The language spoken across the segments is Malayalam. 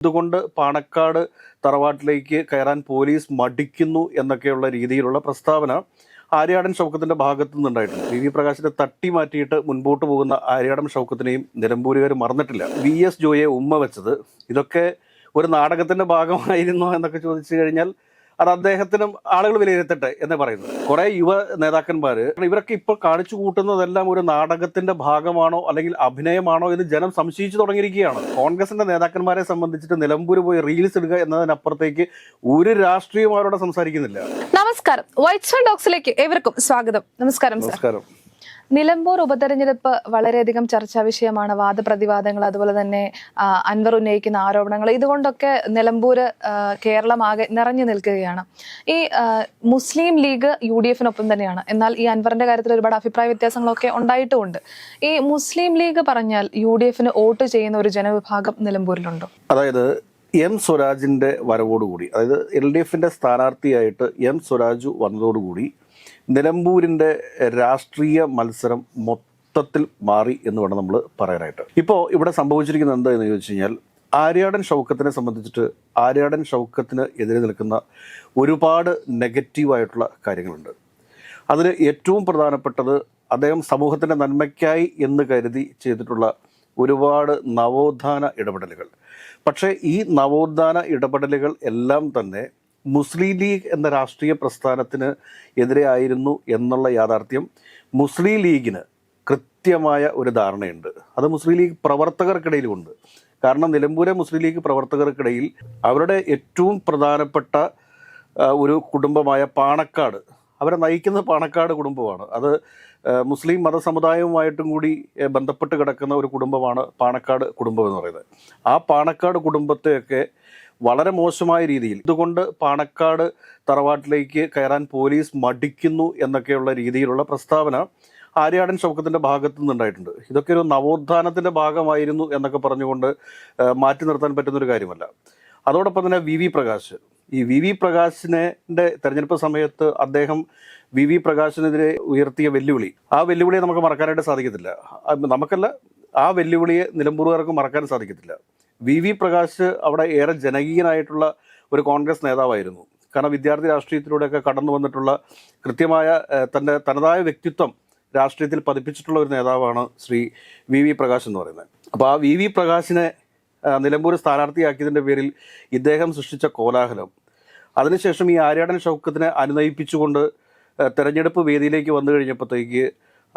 ഇതുകൊണ്ട് പാണക്കാട് തറവാട്ടിലേക്ക് കയറാൻ പോലീസ് മടിക്കുന്നു എന്നൊക്കെയുള്ള രീതിയിലുള്ള പ്രസ്താവന ആര്യാടൻ ഷൗക്കത്തിന്റെ ഭാഗത്തു നിന്നുണ്ടായിട്ടുണ്ട്. വി വി പ്രകാശിനെ തട്ടി മാറ്റിയിട്ട് മുൻപോട്ട് പോകുന്ന ആര്യാടൻ ഷൗക്കത്തിനെയും നിലമ്പൂരുകാർ മറന്നിട്ടില്ല. വി എസ് ജോയെ ഉമ്മ വെച്ചത്. ഇതൊക്കെ ഒരു നാടകത്തിന്റെ ഭാഗമായിരുന്നോ എന്നൊക്കെ ചോദിച്ചു കഴിഞ്ഞാൽ അത് അദ്ദേഹത്തിനും ആളുകൾ വിലയിരുത്തട്ടെ എന്ന് പറയുന്നത് കുറെ യുവ നേതാക്കന്മാര് ഇവരൊക്കെ ഇപ്പോൾ കാണിച്ചു കൂട്ടുന്നതെല്ലാം ഒരു നാടകത്തിന്റെ ഭാഗമാണോ അല്ലെങ്കിൽ അഭിനയമാണോ എന്ന് ജനം സംശയിച്ചു തുടങ്ങിയിരിക്കുകയാണ്. കോൺഗ്രസിന്റെ നേതാക്കന്മാരെ സംബന്ധിച്ചിട്ട് നിലമ്പൂർ പോയി റീൽസ് ഇടുക എന്നതിനപ്പുറത്തേക്ക് ഒരു രാഷ്ട്രീയമാരോട് സംസാരിക്കുന്നില്ല. നമസ്കാരം. വൈറ്റ് ഡോക്സിലേക്ക് ഏവർക്കും സ്വാഗതം. നമസ്കാരം നമസ്കാരം. നിലമ്പൂർ ഉപതെരഞ്ഞെടുപ്പ് വളരെയധികം ചർച്ചാ വിഷയമാണ്. വാദപ്രതിവാദങ്ങൾ അതുപോലെ തന്നെ അൻവർ ഉന്നയിക്കുന്ന ആരോപണങ്ങൾ ഇതുകൊണ്ടൊക്കെ നിലമ്പൂര് ആ, കേരളമാകെ നിറഞ്ഞു നിൽക്കുകയാണ്. ഈ മുസ്ലിം ലീഗ് യു ഡി എഫിനൊപ്പം തന്നെയാണ്. എന്നാൽ ഈ അൻവറിന്റെ കാര്യത്തിൽ ഒരുപാട് അഭിപ്രായ വ്യത്യാസങ്ങളൊക്കെ ഉണ്ടായിട്ടുമുണ്ട്. ഈ മുസ്ലിം ലീഗ് പറഞ്ഞാൽ യു ഡി എഫിന് വോട്ട് ചെയ്യുന്ന ഒരു ജനവിഭാഗം നിലമ്പൂരിലുണ്ടോ? അതായത് എം സ്വരാജിന്റെ വരവോടുകൂടി അതായത് എൽ ഡി എഫിന്റെ സ്ഥാനാർത്ഥിയായിട്ട് എം സ്വരാജ് വന്നതോടുകൂടി നിലമ്പൂരിന്റെ രാഷ്ട്രീയ മത്സരം മൊത്തത്തിൽ മാറി എന്ന് വേണം നമ്മൾ പറയാനായിട്ട്. ഇപ്പോൾ ഇവിടെ സംഭവിച്ചിരിക്കുന്നത് എന്താ എന്ന് ചോദിച്ചു കഴിഞ്ഞാൽ ആര്യാടൻ ഷൗക്കത്തിനെ സംബന്ധിച്ചിട്ട് ആര്യാടൻ ഷൗക്കത്തിന് എതിരെ നിൽക്കുന്ന ഒരുപാട് നെഗറ്റീവായിട്ടുള്ള കാര്യങ്ങളുണ്ട്. അതിൽ ഏറ്റവും പ്രധാനപ്പെട്ടത് അദ്ദേഹം സമൂഹത്തിന്റെ നന്മയ്ക്കായി എന്ന് കരുതി ചെയ്തിട്ടുള്ള ഒരുപാട് നവോത്ഥാന ഇടപെടലുകൾ. പക്ഷേ ഈ നവോത്ഥാന ഇടപെടലുകൾ എല്ലാം തന്നെ മുസ്ലിം ലീഗ് എന്ന രാഷ്ട്രീയ പ്രസ്ഥാനത്തിന് എതിരെയായിരുന്നു എന്നുള്ള യാഥാർത്ഥ്യം മുസ്ലിം ലീഗിന് കൃത്യമായ ഒരു ധാരണയുണ്ട്. അത് മുസ്ലിം ലീഗ് പ്രവർത്തകർക്കിടയിലുമുണ്ട്. കാരണം നിലമ്പൂരെ മുസ്ലിം ലീഗ് പ്രവർത്തകർക്കിടയിൽ അവരുടെ ഏറ്റവും പ്രധാനപ്പെട്ട ഒരു കുടുംബമായ പാണക്കാട് അവരെ നയിക്കുന്ന പാണക്കാട് കുടുംബമാണ്. അത് മുസ്ലിം മതസമുദായവുമായിട്ടും കൂടി ബന്ധപ്പെട്ട് കിടക്കുന്ന ഒരു കുടുംബമാണ് പാണക്കാട് കുടുംബം എന്ന് പറയുന്നത്. ആ പാണക്കാട് കുടുംബത്തെയൊക്കെ വളരെ മോശമായ രീതിയിൽ. ഇതുകൊണ്ട് പാണക്കാട് തറവാട്ടിലേക്ക് കയറാൻ പോലീസ് മടിക്കുന്നു എന്നൊക്കെയുള്ള രീതിയിലുള്ള പ്രസ്താവന ആര്യാടൻ ശൗക്കത്തിന്റെ ഭാഗത്തു നിന്നുണ്ടായിട്ടുണ്ട് ഇതൊക്കെ ഒരു നവോത്ഥാനത്തിന്റെ ഭാഗമായിരുന്നു എന്നൊക്കെ പറഞ്ഞുകൊണ്ട് മാറ്റി നിർത്താൻ പറ്റുന്നൊരു കാര്യമല്ല. അതോടൊപ്പം തന്നെ വി വി പ്രകാശ്. ഈ വി വി പ്രകാശിനെ തെരഞ്ഞെടുപ്പ് സമയത്ത് അദ്ദേഹം വി വി പ്രകാശിനെതിരെ ഉയർത്തിയ വെല്ലുവിളി. ആ വെല്ലുവിളിയെ നമുക്ക് മറക്കാനായിട്ട് സാധിക്കത്തില്ല. നമുക്കല്ല ആ വെല്ലുവിളിയെ നിലമ്പൂറുകാർക്ക് മറക്കാൻ സാധിക്കത്തില്ല. വി വി പ്രകാശ് അവിടെ ഏറെ ജനകീയനായിട്ടുള്ള ഒരു കോൺഗ്രസ് നേതാവായിരുന്നു. കാരണം വിദ്യാർത്ഥി രാഷ്ട്രീയത്തിലൂടെയൊക്കെ കടന്നു വന്നിട്ടുള്ള കൃത്യമായ തന്റെ തനതായ വ്യക്തിത്വം രാഷ്ട്രീയത്തിൽ പതിപ്പിച്ചിട്ടുള്ള ഒരു നേതാവാണ് ശ്രീ വി വി പ്രകാശ് എന്ന് പറയുന്നത്. അപ്പോൾ ആ വി വി പ്രകാശിനെ നിലമ്പൂർ സ്ഥാനാർത്ഥിയാക്കിയതിന്റെ പേരിൽ ഇദ്ദേഹം സൃഷ്ടിച്ച കോലാഹലം. അതിനുശേഷം ഈ ആര്യാടൻ ഷൗക്കത്തിനെ അനുനയിപ്പിച്ചുകൊണ്ട് തെരഞ്ഞെടുപ്പ് വേദിയിലേക്ക് വന്നു കഴിഞ്ഞപ്പോഴത്തേക്ക്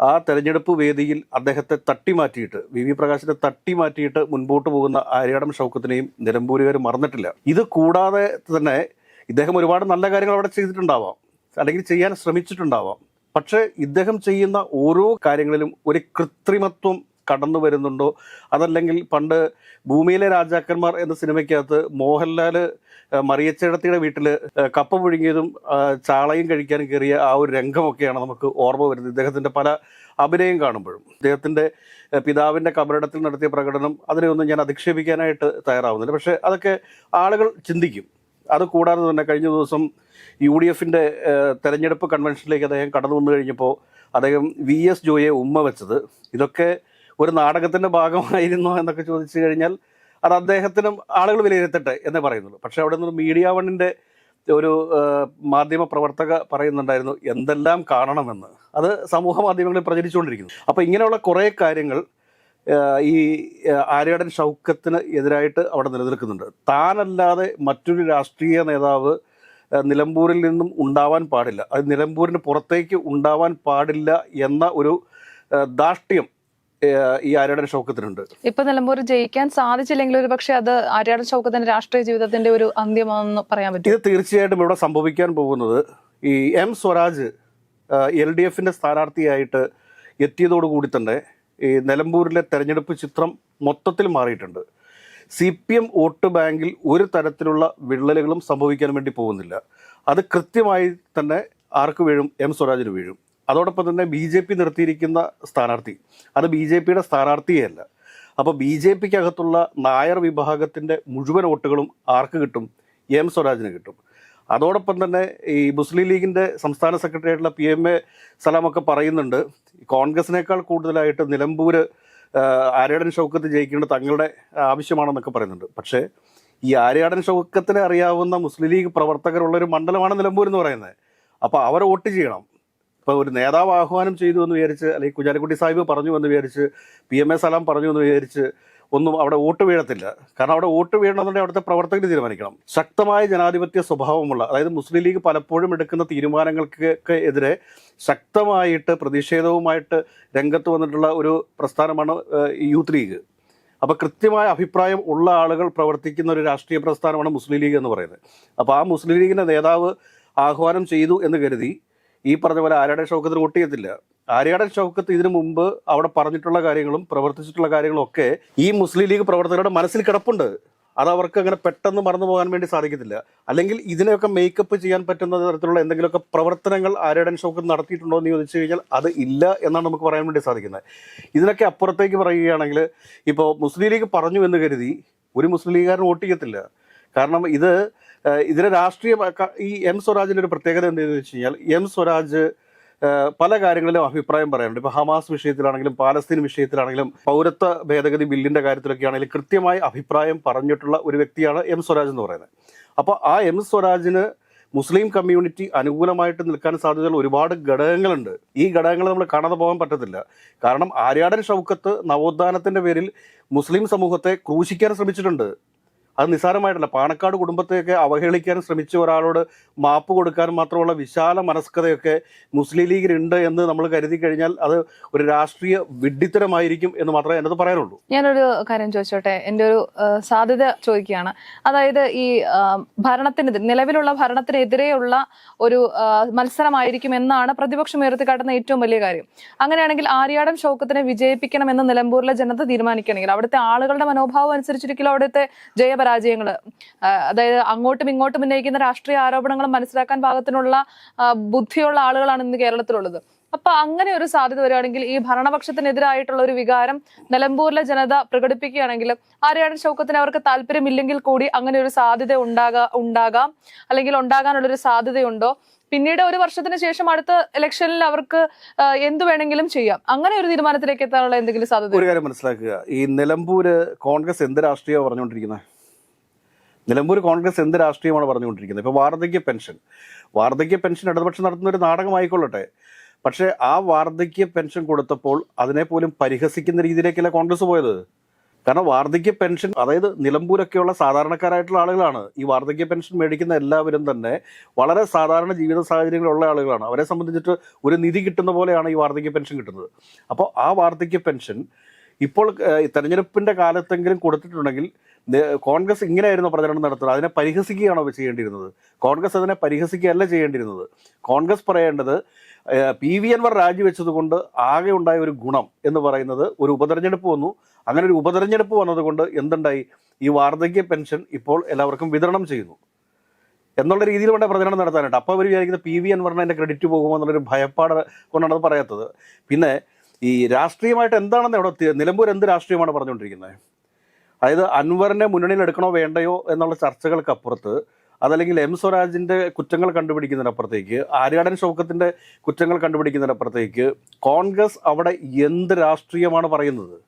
ആ തെരഞ്ഞെടുപ്പ് വേദിയിൽ അദ്ദേഹത്തെ തട്ടിമാറ്റിയിട്ട് വി വി പ്രകാശിനെ തട്ടിമാറ്റിയിട്ട് മുൻപോട്ട് പോകുന്ന ആര്യാടം ഷൗക്കത്തിനെയും നിലമ്പൂരുകാർ മറന്നിട്ടില്ല. ഇത് കൂടാതെ തന്നെ ഇദ്ദേഹം ഒരുപാട് നല്ല കാര്യങ്ങൾ അവിടെ ചെയ്തിട്ടുണ്ടാവാം. അല്ലെങ്കിൽ ചെയ്യാൻ ശ്രമിച്ചിട്ടുണ്ടാവാം. പക്ഷേ ഇദ്ദേഹം ചെയ്യുന്ന ഓരോ കാര്യങ്ങളിലും ഒരു കൃത്രിമത്വം കടന്നു വരുന്നുണ്ടോ? അതല്ലെങ്കിൽ പണ്ട് ഭൂമിയിലെ രാജാക്കന്മാർ എന്ന സിനിമയ്ക്കകത്ത് മോഹൻലാൽ മറിയച്ചേടത്തിയുടെ വീട്ടിൽ കപ്പ പുഴുങ്ങിയതും ചാളയും കഴിക്കാൻ കയറിയ ആ ഒരു രംഗമൊക്കെയാണ് നമുക്ക് ഓർമ്മ വരുന്നത്. ഇദ്ദേഹത്തിന്റെ പല അഭിനയം കാണുമ്പോഴും. അദ്ദേഹത്തിന്റെ പിതാവിന്റെ കബറിടത്തിൽ നടത്തിയ പ്രകടനം അതിനെയൊന്നും ഞാൻ അധിക്ഷേപിക്കാനായിട്ട് തയ്യാറാവുന്നില്ല. പക്ഷേ അതൊക്കെ ആളുകൾ ചിന്തിക്കും. അത് കൂടാതെ തന്നെ കഴിഞ്ഞ ദിവസം യു ഡി എഫിന്റെ തെരഞ്ഞെടുപ്പ് കൺവെൻഷനിലേക്ക് അദ്ദേഹം കടന്നു വന്നു കഴിഞ്ഞപ്പോൾ അദ്ദേഹം വി എസ് ജോയെ ഉമ്മ വെച്ചത്. ഇതൊക്കെ ഒരു നാടകത്തിന്റെ ഭാഗമായിരുന്നോ എന്നൊക്കെ ചോദിച്ചു കഴിഞ്ഞാൽ അത് അദ്ദേഹത്തിനും ആളുകൾ വിലയിരുത്തട്ടെ എന്നേ പറയുന്നുള്ളൂ. പക്ഷേ അവിടെ നിന്ന് മീഡിയ വണ്ണിന്റെ ഒരു മാധ്യമ പ്രവർത്തക പറയുന്നുണ്ടായിരുന്നു എന്തെല്ലാം കാണണമെന്ന്? അത് സമൂഹ മാധ്യമങ്ങളിൽ പ്രചരിച്ചുകൊണ്ടിരിക്കുന്നു. അപ്പോൾ ഇങ്ങനെയുള്ള കുറേ കാര്യങ്ങൾ ഈ ആര്യാടൻ ഷൗക്കത്തിന് എതിരായിട്ട് അവിടെ നിലനിൽക്കുന്നുണ്ട്. താനല്ലാതെ മറ്റൊരു രാഷ്ട്രീയ നേതാവ് നിലമ്പൂരിൽ നിന്നും ഉണ്ടാവാൻ പാടില്ല. അത് നിലമ്പൂരിന് പുറത്തേക്ക് ഉണ്ടാവാൻ പാടില്ല എന്ന ഒരു ഏഹ്, ഈ ആര്യാടൻ ഷൗക്കത്തിനുണ്ട് ഇപ്പൊ നിലമ്പൂർ ജയിക്കാൻ സാധിച്ചില്ലെങ്കിൽ ഒരു പക്ഷേ അത് ആര്യാടൻ ഷൗക്കത്തിന്റെ രാഷ്ട്രീയ ജീവിതത്തിന്റെ ഒരു അന്ത്യമാണെന്ന് പറയാൻ പറ്റും. ഇത് തീർച്ചയായിട്ടും ഇവിടെ സംഭവിക്കാൻ പോകുന്നത് ഈ എം സ്വരാജ് എൽ ഡി എഫിന്റെ സ്ഥാനാർത്ഥിയായിട്ട് എത്തിയതോടുകൂടി തന്നെ ഈ നിലമ്പൂരിലെ തെരഞ്ഞെടുപ്പ് ചിത്രം മൊത്തത്തിൽ മാറിയിട്ടുണ്ട്. സി പി എം വോട്ട് ബാങ്കിൽ ഒരു തരത്തിലുള്ള വിള്ളലുകളും സംഭവിക്കാൻ വേണ്ടി പോകുന്നില്ല. അത് കൃത്യമായി തന്നെ ആർക്ക് വീഴും? എം സ്വരാജിന് വീഴും. അതോടൊപ്പം തന്നെ ബി ജെ പി നിർത്തിയിരിക്കുന്ന സ്ഥാനാർത്ഥി. അത് ബി ജെ പിയുടെ സ്ഥാനാർത്ഥിയല്ല. അപ്പോൾ ബി ജെ പിക്ക് അകത്തുള്ള നായർ വിഭാഗത്തിന്റെ മുഴുവൻ വോട്ടുകളും ആർക്ക് കിട്ടും? എം സ്വരാജിന് കിട്ടും. അതോടൊപ്പം തന്നെ ഈ മുസ്ലിം ലീഗിന്റെ സംസ്ഥാന സെക്രട്ടറി പി എം എ സലാമൊക്കെ പറയുന്നുണ്ട്. കോൺഗ്രസിനേക്കാൾ കൂടുതലായിട്ട് നിലമ്പൂർ ആര്യാടൻ ഷൗക്കത്ത് ജയിക്കേണ്ടത് തങ്ങളുടെ ആവശ്യമാണെന്നൊക്കെ പറയുന്നുണ്ട്. പക്ഷേ ഈ ആര്യാടൻ ഷൗക്കത്തിനെ അറിയാവുന്ന മുസ്ലിം ലീഗ് പ്രവർത്തകരുള്ള ഒരു മണ്ഡലമാണ് നിലമ്പൂർ എന്ന് പറയുന്നത്. അപ്പോൾ അവരെ വോട്ട് ചെയ്യണം. ഇപ്പോൾ ഒരു നേതാവ് ആഹ്വാനം ചെയ്തു എന്ന് വിചാരിച്ച് അല്ലെങ്കിൽ കുഞ്ഞാലിക്കുട്ടി സാഹിബ് പറഞ്ഞു എന്ന് വിചാരിച്ച് പി എം എ സലാം പറഞ്ഞു എന്ന് വിചാരിച്ച് ഒന്നും അവിടെ വോട്ട് വീഴത്തില്ല. കാരണം അവിടെ വോട്ട് വീഴണമെന്നുണ്ടെങ്കിൽ അവിടുത്തെ പ്രവർത്തകർ തീരുമാനിക്കണം. ശക്തമായ ജനാധിപത്യ സ്വഭാവമുള്ള അതായത് മുസ്ലിം ലീഗ് പലപ്പോഴും എടുക്കുന്ന തീരുമാനങ്ങൾക്ക് എതിരെ ശക്തമായിട്ട് പ്രതിഷേധവുമായിട്ട് രംഗത്ത് വന്നിട്ടുള്ള ഒരു പ്രസ്ഥാനമാണ് യൂത്ത് ലീഗ്. അപ്പോൾ കൃത്യമായ അഭിപ്രായം ഉള്ള ആളുകൾ പ്രവർത്തിക്കുന്ന ഒരു രാഷ്ട്രീയ പ്രസ്ഥാനമാണ് മുസ്ലിം ലീഗ് എന്ന് പറയുന്നത്. അപ്പോൾ ആ മുസ്ലിം ലീഗിന്റെ നേതാവ് ആഹ്വാനം ചെയ്തു എന്ന് കരുതി ഈ പറഞ്ഞ പോലെ ആര്യാടൻ ഷൗക്കത്തിന് വോട്ട് ചെയ്യത്തില്ല ആര്യാടൻ ഷൗക്കത്ത് ഇതിനു മുമ്പ് അവിടെ പറഞ്ഞിട്ടുള്ള കാര്യങ്ങളും പ്രവർത്തിച്ചിട്ടുള്ള കാര്യങ്ങളും ഒക്കെ ഈ മുസ്ലിം ലീഗ് പ്രവർത്തകരുടെ മനസ്സിൽ കിടപ്പുണ്ട്. അത് അവർക്ക് അങ്ങനെ പെട്ടെന്ന് മറന്നു പോകാൻ വേണ്ടി സാധിക്കത്തില്ല. അല്ലെങ്കിൽ ഇതിനെയൊക്കെ മേക്കപ്പ് ചെയ്യാൻ പറ്റുന്ന തരത്തിലുള്ള എന്തെങ്കിലുമൊക്കെ പ്രവർത്തനങ്ങൾ ആര്യാടൻ ഷോക്ക് നടത്തിയിട്ടുണ്ടോ എന്ന് ചോദിച്ചു കഴിഞ്ഞാൽ അത് ഇല്ല എന്നാണ് നമുക്ക് പറയാൻ വേണ്ടി സാധിക്കുന്നത്. ഇതിനൊക്കെ അപ്പുറത്തേക്ക് പറയുകയാണെങ്കിൽ ഇപ്പോൾ മുസ്ലിം ലീഗ് പറഞ്ഞു എന്ന് കരുതി ഒരു മുസ്ലിം ലീഗുകാരൻ വോട്ട് ചെയ്യത്തില്ല. കാരണം ഇത് ഇതിലെ രാഷ്ട്രീയ ഈ എം സ്വരാജിന്റെ ഒരു പ്രത്യേകത എന്താണെന്ന് വെച്ച് കഴിഞ്ഞാൽ എം സ്വരാജ് പല കാര്യങ്ങളിലും അഭിപ്രായം പറയാനുണ്ട് ഇപ്പോൾ ഹമാസ് വിഷയത്തിലാണെങ്കിലും പാലസ്തീൻ വിഷയത്തിലാണെങ്കിലും പൗരത്വ ഭേദഗതി ബില്ലിന്റെ കാര്യത്തിലൊക്കെ ആണെങ്കിലും കൃത്യമായി അഭിപ്രായം പറഞ്ഞിട്ടുള്ള ഒരു വ്യക്തിയാണ് എം സ്വരാജ് എന്ന് പറയുന്നത്. അപ്പോൾ ആ എം സ്വരാജിന് മുസ്ലിം കമ്മ്യൂണിറ്റി അനുകൂലമായിട്ട് നിൽക്കാൻ സാധ്യതയുള്ള ഒരുപാട് ഘടകങ്ങളുണ്ട്. ഈ ഘടകങ്ങൾ നമ്മൾ കാണാതെ പോകാൻ പറ്റത്തില്ല. കാരണം ആര്യാടൻ ഷൗക്കത്ത് നവോത്ഥാനത്തിന്റെ പേരിൽ മുസ്ലിം സമൂഹത്തെ ക്രൂശിക്കാൻ ശ്രമിച്ചിട്ടുണ്ട്. അത് നിസ്സാരമായിട്ടല്ല. പാണക്കാട് കുടുംബത്തെയൊക്കെ അവഹേളിക്കാൻ ശ്രമിച്ച ഒരാളോട് മാപ്പ് കൊടുക്കാൻ മാത്രമുള്ള വിശാല മനസ്കതയൊക്കെ മുസ്ലിം ലീഗിലുണ്ട് എന്ന് നമ്മൾ കരുതി കഴിഞ്ഞാൽ അത് ഒരു രാഷ്ട്രീയ വിഡ്ഢിത്തരമായിരിക്കും എന്ന് മാത്രമേ എന്നത് പറയാനുള്ളൂ. ഞാനൊരു കാര്യം ചോദിച്ചോട്ടെ? എന്റെ ഒരു സാധ്യത ചോദിക്കുകയാണ്. അതായത് ഈ ഭരണത്തിന് നിലവിലുള്ള ഭരണത്തിനെതിരെയുള്ള ഒരു മത്സരമായിരിക്കും എന്നാണ് പ്രതിപക്ഷം ഉയർത്തിക്കാട്ടുന്ന ഏറ്റവും വലിയ കാര്യം. അങ്ങനെയാണെങ്കിൽ ആര്യാടം ഷൗക്കത്തിനെ വിജയിപ്പിക്കണം എന്ന് നിലമ്പൂരിലെ ജനത തീരുമാനിക്കണമെങ്കിൽ അവിടുത്തെ ആളുകളുടെ മനോഭാവം അനുസരിച്ചിരിക്കലോ അവിടുത്തെ ജയപരാജയങ്ങൾ അതായത് അങ്ങോട്ടും ഇങ്ങോട്ടും ഉന്നയിക്കുന്ന രാഷ്ട്രീയ ആരോപണങ്ങൾ മനസ്സിലാക്കാൻ പാകത്തിനുള്ള ബുദ്ധിയുള്ള ആളുകളാണ് ഇന്ന് കേരളത്തിലുള്ളത്. അപ്പൊ അങ്ങനെ ഒരു സാധ്യത വരികയാണെങ്കിൽ ഈ ഭരണപക്ഷത്തിനെതിരായിട്ടുള്ള ഒരു വികാരം നിലമ്പൂരിലെ ജനത പ്രകടിപ്പിക്കുകയാണെങ്കിൽ ആര്യാടൻ ചൗക്കത്തിന് അവർക്ക് താല്പര്യമില്ലെങ്കിൽ കൂടി അങ്ങനെ ഒരു സാധ്യത ഉണ്ടാകാ ഉണ്ടാകാം. അല്ലെങ്കിൽ ഉണ്ടാകാനുള്ളൊരു സാധ്യതയുണ്ടോ? പിന്നീട് ഒരു വർഷത്തിന് ശേഷം അടുത്ത ഇലക്ഷനിൽ അവർക്ക് എന്ത് വേണമെങ്കിലും ചെയ്യാം. അങ്ങനെ ഒരു തീരുമാനത്തിലേക്ക് എത്താനുള്ള എന്തെങ്കിലും സാധ്യത ഒരു കാര്യം മനസ്സിലാക്കുക. ഈ നിലമ്പൂര് കോൺഗ്രസ് എന്ത് രാഷ്ട്രീയ പറഞ്ഞുകൊണ്ടിരിക്കുന്നത്? നിലമ്പൂർ കോൺഗ്രസ് എന്ത് രാഷ്ട്രീയമാണ് പറഞ്ഞുകൊണ്ടിരിക്കുന്നത്? ഇപ്പോൾ വാർദ്ധക്യ പെൻഷൻ. വാർദ്ധക്യ പെൻഷൻ ഇടതുപക്ഷം നടത്തുന്ന ഒരു നാടകമായിക്കൊള്ളട്ടെ. പക്ഷേ ആ വാർദ്ധക്യ പെൻഷൻ കൊടുത്തപ്പോൾ അതിനെ പോലും പരിഹസിക്കുന്ന രീതിയിലേക്കല്ല കോൺഗ്രസ് പോയത്? കാരണം വാർദ്ധക്യ പെൻഷൻ അതായത് നിലമ്പൂരൊക്കെയുള്ള സാധാരണക്കാരായിട്ടുള്ള ആളുകളാണ്. ഈ വാർദ്ധക്യ പെൻഷൻ മേടിക്കുന്ന എല്ലാവരും തന്നെ വളരെ സാധാരണ ജീവിത സാഹചര്യങ്ങളുള്ള ആളുകളാണ്. അവരെ സംബന്ധിച്ചിട്ട് ഒരു നിധി കിട്ടുന്ന പോലെയാണ് ഈ വാർദ്ധക്യ പെൻഷൻ കിട്ടുന്നത്. അപ്പോൾ ആ വാർദ്ധക്യ പെൻഷൻ ഇപ്പോൾ തെരഞ്ഞെടുപ്പിന്റെ കാലത്തെങ്കിലും കൊടുത്തിട്ടുണ്ടെങ്കിൽ കോൺഗ്രസ് ഇങ്ങനെയായിരുന്നു പ്രചരണം നടത്തുന്നത്. അതിനെ പരിഹസിക്കുകയാണോ ചെയ്യേണ്ടിയിരുന്നത്? കോൺഗ്രസ് അതിനെ പരിഹസിക്കുകയല്ല ചെയ്യേണ്ടിയിരുന്നത്. കോൺഗ്രസ് പറയേണ്ടത് പി വി അൻവർ രാജിവെച്ചത് കൊണ്ട് ആകെ ഉണ്ടായ ഒരു ഗുണം എന്ന് പറയുന്നത് ഒരു ഉപതെരഞ്ഞെടുപ്പ് വന്നു. അങ്ങനെ ഒരു ഉപതെരഞ്ഞെടുപ്പ് വന്നതുകൊണ്ട് എന്തുണ്ടായി? ഈ വാർദ്ധക്യ പെൻഷൻ ഇപ്പോൾ എല്ലാവർക്കും വിതരണം ചെയ്യുന്നു. എന്നുള്ള രീതിയിൽ വേണ്ട പ്രചരണം നടത്താനായിട്ട്. അപ്പോൾ അവർ വിചാരിക്കുന്നത് പി വി അൻവറിന് അതിന്റെ ക്രെഡിറ്റ് പോകുമോ എന്നുള്ളൊരു ഭയപ്പാട് കൊണ്ടാണ് അത് പറയാത്തത്. പിന്നെ ഈ രാഷ്ട്രീയമായിട്ട് എന്താണെന്ന് അവിടെ നിലമ്പൂർ എന്ത് രാഷ്ട്രീയമാണ് പറഞ്ഞുകൊണ്ടിരിക്കുന്നത്? അതായത് അൻവറിനെ മുന്നണിയിൽ എടുക്കണോ വേണ്ടയോ എന്നുള്ള ചർച്ചകൾക്കപ്പുറത്ത് അതല്ലെങ്കിൽ എം സ്വരാജിന്റെ കുറ്റങ്ങൾ കണ്ടുപിടിക്കുന്നതിനപ്പുറത്തേക്ക് ആര്യാടൻ ഷൗക്കത്തിന്റെ കുറ്റങ്ങൾ കണ്ടുപിടിക്കുന്നതിനപ്പുറത്തേക്ക് കോൺഗ്രസ് അവിടെ എന്ത് രാഷ്ട്രീയമാണ് പറയുന്നത്?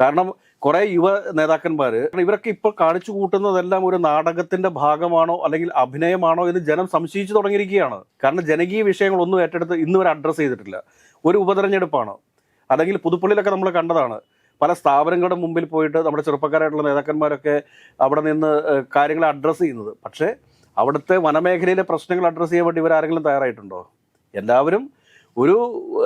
കാരണം കുറേ യുവ നേതാക്കന്മാർ ഇവരൊക്കെ ഇപ്പോൾ കാണിച്ചു കൂട്ടുന്നതെല്ലാം ഒരു നാടകത്തിന്റെ ഭാഗമാണോ അല്ലെങ്കിൽ അഭിനയമാണോ എന്ന് ജനം സംശയിച്ചു തുടങ്ങിയിരിക്കുകയാണ്. കാരണം ജനകീയ വിഷയങ്ങളൊന്നും ഏറ്റെടുത്ത് ഇന്നുവരെ അഡ്രസ്സ് ചെയ്തിട്ടില്ല. ഒരു ഉപതെരഞ്ഞെടുപ്പാണ്. അല്ലെങ്കിൽ പുതുപ്പള്ളിയിലൊക്കെ നമ്മൾ കണ്ടതാണ്. പല സ്ഥാപനങ്ങളുടെ മുമ്പിൽ പോയിട്ട് നമ്മുടെ ചെറുപ്പക്കാരായിട്ടുള്ള നേതാക്കന്മാരൊക്കെ അവിടെ നിന്ന് കാര്യങ്ങൾ അഡ്രസ്സ് ചെയ്യുന്നത്. പക്ഷേ അവിടുത്തെ വനമേഖലയിലെ പ്രശ്നങ്ങൾ അഡ്രസ്സ് ചെയ്യാൻ വേണ്ടി ഇവരാരെങ്കിലും തയ്യാറായിട്ടുണ്ടോ? എല്ലാവരും ഒരു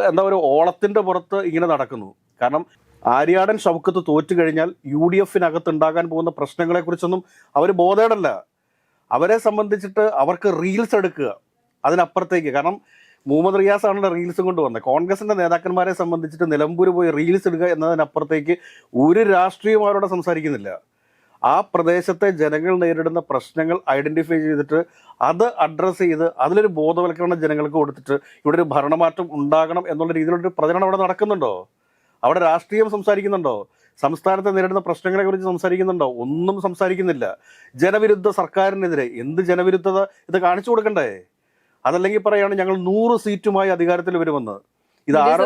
എന്താ ഒരു ഓളത്തിന്റെ പുറത്ത് ഇങ്ങനെ നടക്കുന്നു. കാരണം ആര്യാടൻ ഷൗക്കത്ത് തോറ്റു കഴിഞ്ഞാൽ യു ഡി എഫിനകത്ത് ഉണ്ടാകാൻ പോകുന്ന പ്രശ്നങ്ങളെക്കുറിച്ചൊന്നും അവർ ബോധേടല്ല. അവരെ സംബന്ധിച്ചിട്ട് അവർക്ക് റീൽസ് എടുക്കുക. അതിനപ്പുറത്തേക്ക്. കാരണം മുഹമ്മദ് റിയാസ് ആണ് റീൽസ് കൊണ്ടുവന്നത് കോൺഗ്രസിന്റെ നേതാക്കന്മാരെ സംബന്ധിച്ചിട്ട് നിലമ്പൂർ പോയി റീൽസ് ഇടുക എന്നതിനപ്പുറത്തേക്ക് ഒരു രാഷ്ട്രീയമാരോട് സംസാരിക്കുന്നില്ല. ആ പ്രദേശത്തെ ജനങ്ങൾ നേരിടുന്ന പ്രശ്നങ്ങൾ ഐഡന്റിഫൈ ചെയ്തിട്ട് അത് അഡ്രസ്സ് ചെയ്ത് അതിലൊരു ബോധവൽക്കരണം ജനങ്ങൾക്ക് കൊടുത്തിട്ട് ഇവിടെ ഒരു ഭരണമാറ്റം ഉണ്ടാകണം എന്നുള്ള രീതിയിലൊരു പ്രചരണം അവിടെ നടക്കുന്നുണ്ടോ? അവിടെ രാഷ്ട്രീയം സംസാരിക്കുന്നുണ്ടോ? സംസ്ഥാനത്തെ നേരിടുന്ന പ്രശ്നങ്ങളെ കുറിച്ച് സംസാരിക്കുന്നുണ്ടോ? ഒന്നും സംസാരിക്കുന്നില്ല. ജനവിരുദ്ധ സർക്കാരിനെതിരെ എന്ത് ജനവിരുദ്ധത? ഇത് കാണിച്ചു കൊടുക്കണ്ടേ? അതല്ലെങ്കിൽ പറയാണ് ഞങ്ങൾ നൂറ് സീറ്റുമായി അധികാരത്തിൽ വരുമെന്ന് ഇത് ആരോ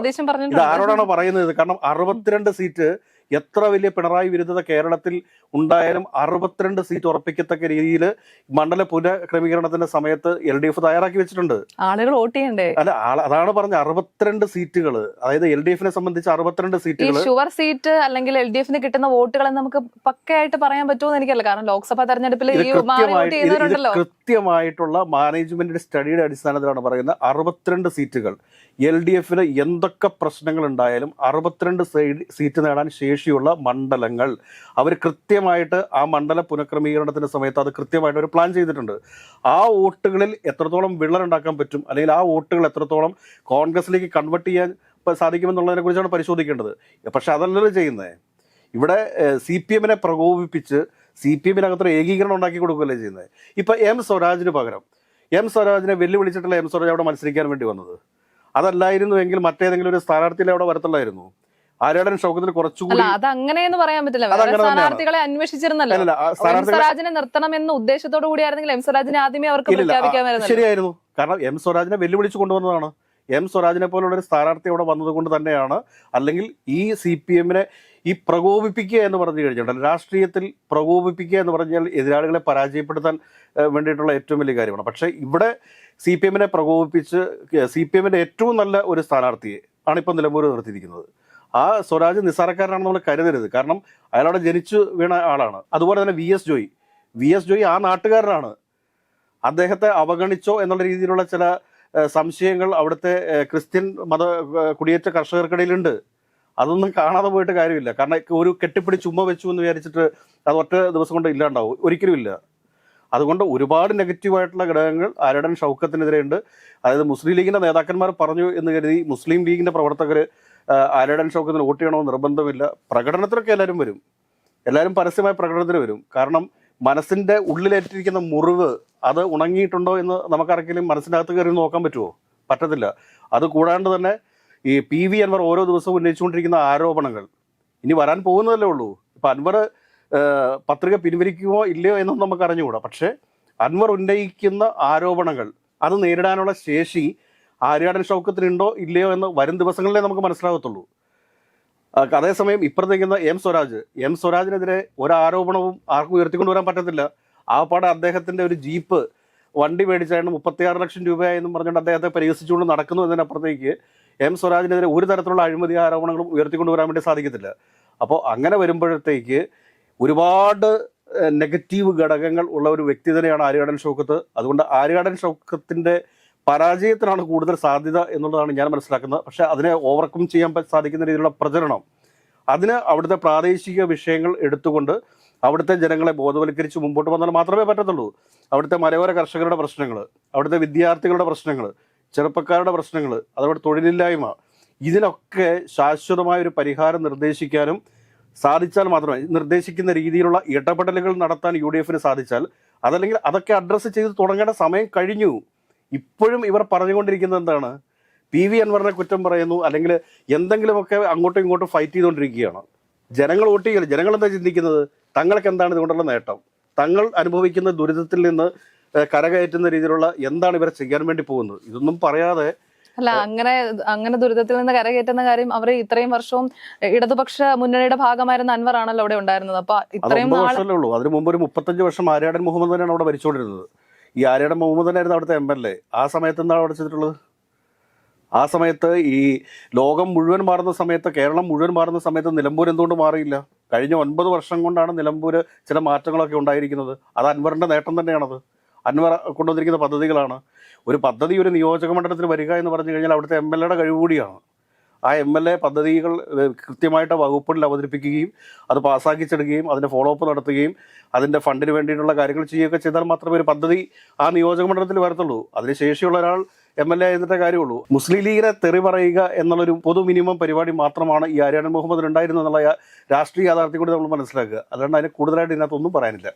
ഇത് ആരോടാണോ പറയുന്നത്? കാരണം അറുപത്തിരണ്ട് സീറ്റ് എത്ര വലിയ പിണറായി വിരുദ്ധത കേരളത്തിൽ ഉണ്ടായാലും അറുപത്തിരണ്ട് സീറ്റ് ഉറപ്പിക്കത്തക്ക രീതിയിൽ മണ്ഡല പുനഃക്രമീകരണത്തിന്റെ സമയത്ത് എൽ ഡി എഫ് തയ്യാറാക്കി വെച്ചിട്ടുണ്ട്. ആളുകൾ വോട്ട് ചെയ്യണ്ടേ? അല്ല അതാണ് പറഞ്ഞ അറുപത്തിരണ്ട് സീറ്റുകൾ അതായത് എൽ ഡി എഫിനെ സംബന്ധിച്ച് അറുപത്തിരണ്ട് സീറ്റുകൾ ഷുവർ സീറ്റ് അല്ലെങ്കിൽ എൽ ഡി എഫിന് കിട്ടുന്ന വോട്ടുകൾ നമുക്ക് പക്കയായിട്ട് പറയാൻ പറ്റുമെന്ന് എനിക്കല്ല കാരണം ലോക്സഭാ തെരഞ്ഞെടുപ്പിൽ കൃത്യമായിട്ടുള്ള മാനേജ്മെന്റിന്റെ സ്റ്റഡിയുടെ അടിസ്ഥാനത്തിലാണ് പറയുന്നത് അറുപത്തിരണ്ട് സീറ്റുകൾ. എൽ ഡി എഫിന് എന്തൊക്കെ പ്രശ്നങ്ങൾ ഉണ്ടായാലും അറുപത്തിരണ്ട് സീറ്റ് നേടാൻ ശേഷിയുള്ള മണ്ഡലങ്ങൾ. അവർ കൃത്യമായിട്ട് ആ മണ്ഡല പുനഃക്രമീകരണത്തിന്റെ സമയത്ത് അത് കൃത്യമായിട്ട് ഒരു പ്ലാൻ ചെയ്തിട്ടുണ്ട്. ആ വോട്ടുകളിൽ എത്രത്തോളം വിള്ളലുണ്ടാക്കാൻ പറ്റും? അല്ലെങ്കിൽ ആ വോട്ടുകൾ എത്രത്തോളം കോൺഗ്രസിലേക്ക് കൺവെർട്ട് ചെയ്യാൻ സാധിക്കുമെന്നുള്ളതിനെ കുറിച്ചാണ് പരിശോധിക്കേണ്ടത്. പക്ഷെ അതല്ലല്ലോ ചെയ്യുന്നത് ഇവിടെ സി പി എമ്മിനെ പ്രകോപിപ്പിച്ച് സി പി എമ്മിനകത്തൊരു ഏകീകരണം ഉണ്ടാക്കി കൊടുക്കുകയല്ലേ ചെയ്യുന്നത് ഇപ്പം എം സ്വരാജിന് പകരം എം സ്വരാജിനെ വെല്ലുവിളിച്ചിട്ടുള്ള എം സ്വരാജ് അവിടെ മത്സരിക്കാൻ വേണ്ടി വന്നത്. അതല്ലായിരുന്നു എങ്കിൽ മറ്റേതെങ്കിലും ഒരു സ്ഥാനാർത്ഥിയിലെ അവിടെ വരത്തുള്ളായിരുന്നു. ആര്യാടൻ ഷൗക്കത്തിന് കുറച്ചുകൂടി അത് അങ്ങനെയെന്ന് പറയാൻ പറ്റില്ല. സ്ഥാനാർത്ഥികളെ അന്വേഷിച്ചിരുന്നല്ലോ. സ്വരാജിനെ നിർത്തണം എന്ന ഉദ്ദേശത്തോടു കൂടിയായിരുന്നെങ്കിൽ എം സ്വരാജിനെ ആദ്യമേ അവർക്ക് പ്രഖ്യാപിക്കാമായിരുന്നു ശരിയായിരുന്നു. കാരണം എം സ്വരാജിനെ വെല്ലുവിളിച്ച് കൊണ്ടുവന്നതാണ്. എം സ്വരാജിനെ പോലുള്ള ഒരു സ്ഥാനാർത്ഥി അവിടെ വന്നതുകൊണ്ട് തന്നെയാണ്. അല്ലെങ്കിൽ ഈ സി പി എമ്മിനെ ഈ പ്രകോപിപ്പിക്കുക എന്ന് പറഞ്ഞു കഴിഞ്ഞാൽ രാഷ്ട്രീയത്തിൽ പ്രകോപിപ്പിക്കുക എന്ന് പറഞ്ഞാൽ എതിരാളികളെ പരാജയപ്പെടുത്താൻ വേണ്ടിയിട്ടുള്ള ഏറ്റവും വലിയ കാര്യമാണ്. പക്ഷേ ഇവിടെ സി പി എമ്മിനെ പ്രകോപിപ്പിച്ച് സി പി എമ്മിന്റെ ഏറ്റവും നല്ല ഒരു സ്ഥാനാർത്ഥിയെ ആണ് ഇപ്പം നിലമ്പൂർ നിർത്തിയിരിക്കുന്നത്. ആ സ്വരാജ് നിസ്സാരക്കാരനാണെന്ന് നമ്മൾ കരുതരുത്. കാരണം അയാളവിടെ ജനിച്ചു വീണ ആളാണ്. അതുപോലെ തന്നെ V S Joy. V S Joy ആ നാട്ടുകാരനാണ്. അദ്ദേഹത്തെ അവഗണിച്ചോ എന്നുള്ള രീതിയിലുള്ള ചില സംശയങ്ങൾ അവിടുത്തെ ക്രിസ്ത്യൻ മത കുടിയേറ്റ കർഷകർക്കിടയിലുണ്ട്. അതൊന്നും കാണാതെ പോയിട്ട് കാര്യമില്ല. കാരണം ഒരു കെട്ടിപ്പിടി ചുമ വെച്ചു എന്ന് വിചാരിച്ചിട്ട് അത് ഒറ്റ ദിവസം കൊണ്ട് ഇല്ലാണ്ടാവും. ഒരിക്കലും ഇല്ല. അതുകൊണ്ട് ഒരുപാട് നെഗറ്റീവായിട്ടുള്ള ഘടകങ്ങൾ ആരടൻ ഷൗക്കത്തിനെതിരെയുണ്ട്. അതായത് മുസ്ലിം ലീഗിന്റെ നേതാക്കന്മാർ പറഞ്ഞു എന്ന് കരുതി മുസ്ലിം ലീഗിന്റെ പ്രവർത്തകർ ആരടൻ ഷൗക്കത്തിന് വോട്ട് ചെയ്യണമെന്ന് നിർബന്ധമില്ല. പ്രകടനത്തിലൊക്കെ എല്ലാവരും വരും. എല്ലാവരും പരസ്യമായ പ്രകടനത്തിന് വരും. കാരണം മനസ്സിന്റെ ഉള്ളിലേറ്റിരിക്കുന്ന മുറിവ് അത് ഉണങ്ങിയിട്ടുണ്ടോ എന്ന് നമുക്കാർക്കെങ്കിലും മനസ്സിനകത്ത് കയറി നോക്കാൻ പറ്റുമോ പറ്റത്തില്ല. അത് കൂടാണ്ട് തന്നെ ഈ പി വി അൻവർ ഓരോ ദിവസവും ഉന്നയിച്ചുകൊണ്ടിരിക്കുന്ന ആരോപണങ്ങൾ. ഇനി വരാൻ പോകുന്നതല്ലേ ഉള്ളൂ. ഇപ്പൊ അൻവർ പത്രിക പിൻവലിക്കുമോ ഇല്ലയോ എന്നൊന്നും നമുക്ക് അറിഞ്ഞുകൂടാ പക്ഷേ അൻവർ ഉന്നയിക്കുന്ന ആരോപണങ്ങൾ അത് നേരിടാനുള്ള ശേഷി ആര്യാടൻ ഷൗക്കത്തിനുണ്ടോ ഇല്ലയോ എന്ന് വരും ദിവസങ്ങളിലേ നമുക്ക് മനസ്സിലാകത്തുള്ളൂ. അതേസമയം ഇപ്പുറത്തേക്കുന്ന എം സ്വരാജ് എം സ്വരാജിനെതിരെ ഒരാരോപണവും ആർക്കും ഉയർത്തിക്കൊണ്ടുവരാൻ പറ്റത്തില്ല. ആ പാടെ അദ്ദേഹത്തിന്റെ ഒരു ജീപ്പ് വണ്ടി മേടിച്ചായിരുന്നു മുപ്പത്തിയാറ് ലക്ഷം രൂപയെന്നും പറഞ്ഞുകൊണ്ട് അദ്ദേഹത്തെ പരിഹസിച്ചുകൊണ്ട് നടക്കുന്നു എന്നതിനപ്പുറത്തേക്ക് എം സ്വരാജിനെതിരെ ഒരു തരത്തിലുള്ള അഴിമതി ആരോപണങ്ങളും ഉയർത്തിക്കൊണ്ടുവരാൻ വേണ്ടി സാധിക്കത്തില്ല. അപ്പോൾ അങ്ങനെ വരുമ്പോഴത്തേക്ക് ഒരുപാട് നെഗറ്റീവ് ഘടകങ്ങൾ ഉള്ള ഒരു വ്യക്തി തന്നെയാണ് ആര്യാടൻ ഷൗക്കത്ത് അതുകൊണ്ട് ആര്യാടൻ ഷൗക്കത്തിന്റെ പരാജയത്തിനാണ് കൂടുതൽ സാധ്യത എന്നുള്ളതാണ് ഞാൻ മനസ്സിലാക്കുന്നത്. പക്ഷെ അതിനെ ഓവർകം ചെയ്യാൻ സാധിക്കുന്ന രീതിയിലുള്ള പ്രചരണം. അതിന് അവിടുത്തെ പ്രാദേശിക വിഷയങ്ങൾ എടുത്തുകൊണ്ട് അവിടുത്തെ ജനങ്ങളെ ബോധവൽക്കരിച്ച് മുമ്പോട്ട് വന്നാൽ മാത്രമേ പറ്റത്തുള്ളൂ. അവിടുത്തെ മലയോര കർഷകരുടെ പ്രശ്നങ്ങൾ അവിടുത്തെ വിദ്യാർത്ഥികളുടെ പ്രശ്നങ്ങൾ ചെറുപ്പക്കാരുടെ പ്രശ്നങ്ങൾ അതവിടെ തൊഴിലില്ലായ്മ ഇതിനൊക്കെ ശാശ്വതമായ ഒരു പരിഹാരം നിർദ്ദേശിക്കാനും സാധിച്ചാൽ മാത്രമേ നിർദ്ദേശിക്കുന്ന രീതിയിലുള്ള ഇടപെടലുകൾ നടത്താൻ യു സാധിച്ചാൽ അതല്ലെങ്കിൽ അതൊക്കെ അഡ്രസ്സ് ചെയ്ത് തുടങ്ങേണ്ട സമയം കഴിഞ്ഞു. ഇപ്പോഴും ഇവർ പറഞ്ഞുകൊണ്ടിരിക്കുന്നത് എന്താണ്? പി വി അൻവറിനെ കുറ്റം പറയുന്നു അല്ലെങ്കിൽ എന്തെങ്കിലുമൊക്കെ അങ്ങോട്ടും ഇങ്ങോട്ടും ഫൈറ്റ് ചെയ്തുകൊണ്ടിരിക്കുകയാണ്. ജനങ്ങൾ വോട്ട് ജനങ്ങൾ എന്താ ചിന്തിക്കുന്നത്? തങ്ങൾക്ക് എന്താണ് ഇതുകൊണ്ടുള്ള നേട്ടം? തങ്ങൾ അനുഭവിക്കുന്ന ദുരിതത്തിൽ നിന്ന് കരകയറ്റുന്ന രീതിയിലുള്ള എന്താണ് ഇവരെ ചെയ്യാൻ വേണ്ടി പോകുന്നത്? ഇതൊന്നും പറയാതെ അല്ല അങ്ങനെ അങ്ങനെ ദുരിതത്തിൽ നിന്ന് കരകയറ്റുന്ന കാര്യം അവർ ഇത്രയും വർഷവും ഇടതുപക്ഷ മുന്നണിയുടെ ഭാഗമായിരുന്ന അൻവർ ആണല്ലോ അവിടെ ഉണ്ടായിരുന്നത്. അപ്പൊ ഇത്രയും അതിന് മുമ്പ് ഒരു മുപ്പത്തഞ്ച് വർഷം ആര്യാടൻ മുഹമ്മദ് തന്നെയാണ് അവിടെ ഭരിച്ചുകൊണ്ടിരുന്നത്. ഈ ആര്യയുടെ മുഹമ്മദ് തന്നെയായിരുന്നു അവിടുത്തെ എം എൽ എ ആ സമയത്ത് എന്താണ് അവിടെ ചെയ്തിട്ടുള്ളത്? ആ സമയത്ത് ഈ ലോകം മുഴുവൻ മാറുന്ന സമയത്ത് കേരളം മുഴുവൻ മാറുന്ന സമയത്ത് നിലമ്പൂർ എന്തുകൊണ്ട് മാറിയില്ല? കഴിഞ്ഞ ഒൻപത് വർഷം കൊണ്ടാണ് നിലമ്പൂർ ചില മാറ്റങ്ങളൊക്കെ ഉണ്ടായിരിക്കുന്നത്. അത് അൻവറിന്റെ നേട്ടം തന്നെയാണത്. അൻവർ കൊണ്ടുവന്നിരിക്കുന്ന പദ്ധതികളാണ്. ഒരു പദ്ധതി ഒരു നിയോജക മണ്ഡലത്തിൽ വരിക എന്ന് പറഞ്ഞു കഴിഞ്ഞാൽ അവിടുത്തെ എം എൽ എയുടെ കഴിവ് കൂടിയാണ്. ആ എം എൽ എ പദ്ധതികൾ കൃത്യമായിട്ട് വകുപ്പുകളിൽ അവതരിപ്പിക്കുകയും അത് പാസ്സാക്കിച്ചെടുക്കുകയും അതിന്റെ ഫോളോ അപ്പ് നടത്തുകയും അതിന്റെ ഫണ്ടിന് വേണ്ടിയിട്ടുള്ള കാര്യങ്ങൾ ചെയ്യുകയൊക്കെ ചെയ്താൽ മാത്രമേ ഒരു പദ്ധതി ആ നിയോജക മണ്ഡലത്തിൽ വരത്തുള്ളൂ. അതിന് ശേഷിയുള്ള ഒരാൾ എം എൽ എ എന്നിട്ടേ കാര്യമുള്ളൂ. മുസ്ലിം ലീഗിനെ തെറി പറയുക എന്നുള്ളൊരു പൊതു മിനിമം പരിപാടി മാത്രമാണ് ഈ ഉണ്ടായിരുന്നത് എന്നുള്ള രാഷ്ട്രീയ യാഥാർത്ഥ്യം കൂടി നമ്മൾ മനസ്സിലാക്കുക. അല്ലാണ്ട് അതിന് കൂടുതലായിട്ട് ഇതിനകത്തൊന്നും പറയാനില്ല.